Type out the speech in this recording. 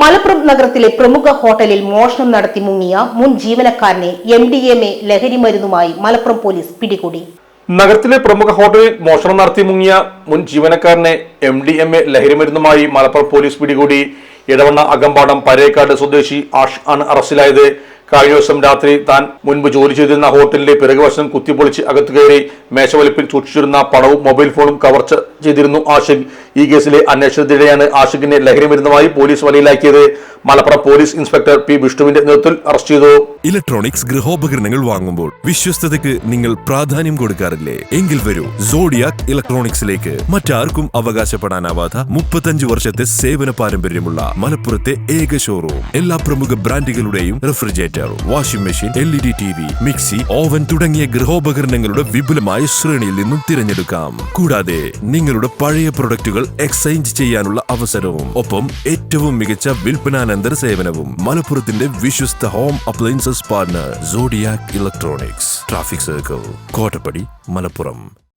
മലപ്പുറം നഗരത്തിലെ പ്രമുഖ ഹോട്ടലിൽ മോഷണം നടത്തി മുങ്ങിയ മുൻ ജീവനക്കാരനെ എം ഡി എം എ ലഹരി മരുന്നുമായി മലപ്പുറം പോലീസ് പിടികൂടി. നഗരത്തിലെ പ്രമുഖ ഹോട്ടലിൽ മോഷണം നടത്തി മുങ്ങിയ മുൻ ജീവനക്കാരനെ എം ഡി എം എ ലഹരിമരുന്നുമായി മലപ്പുറം പോലീസ് പിടികൂടി. ഇടവണ്ണ അകമ്പാടം പരേക്കാട് സ്വദേശി ആഷ് ആണ് അറസ്റ്റിലായത്. കഴിഞ്ഞ ദിവസം രാത്രി താൻ മുൻപ് ജോലി ചെയ്തിരുന്ന ഹോട്ടലിന്റെ പിറകുവശം കുത്തിപ്പൊളിച്ച് അകത്ത് കയറി മേശവലിപ്പിൽ സൂക്ഷിച്ചിരുന്ന പണവും മൊബൈൽ ഫോണും കവർച്ച ചെയ്തിരുന്നു ആഷിഖ്. ഈ കേസിലെ അന്വേഷണത്തിനിടെയാണ് ആഷിഖിനെ ലഹരിമരുന്നുമായി പോലീസ് വലയിലാക്കിയത്. മലപ്പുറം പോലീസ് ഇൻസ്പെക്ടർ പി വിഷ്ണുവിന്റെ നേതൃത്വത്തിൽ അറസ്റ്റ് ചെയ്തു. ഇലക്ട്രോണിക്സ് ഗൃഹോപകരണങ്ങൾ വാങ്ങുമ്പോൾ വിശ്വസ്തതയ്ക്ക് നിങ്ങൾ പ്രാധാന്യം കൊടുക്കാറില്ലേ? എങ്കിൽ വരൂ സോഡിയാക് ഇലക്ട്രോണിക്സിലേക്ക്. മറ്റാർക്കും അവകാശപ്പെടാനാവാത്ത മുപ്പത്തഞ്ച് വർഷത്തെ സേവന പാരമ്പര്യമുള്ള മലപ്പുറത്തെ ഏക ഷോറൂം എല്ലാ പ്രമുഖ ബ്രാൻഡുകളുടെയും refrigerator washing machine L E D T V mixie oven തുടങ്ങിയ ഗൃഹോപകരണങ്ങളുടെ വിപുലമായ ശ്രേണിയിൽ നിന്നും തിരഞ്ഞെടുക്കാം. കൂടാതെ നിങ്ങളുടെ പഴയ പ്രൊഡക്റ്റുകൾ എക്സ്ചേഞ്ച് ചെയ്യാനുള്ള അവസരവും ഒപ്പം ഏറ്റവും മികച്ച വിൽപ്പനാനന്തര സേവനവും. മലപ്പുറത്തിന്റെ വിശ്വസ്ത home appliances partner Zodiac electronics traffic circle Kottappadi Malappuram.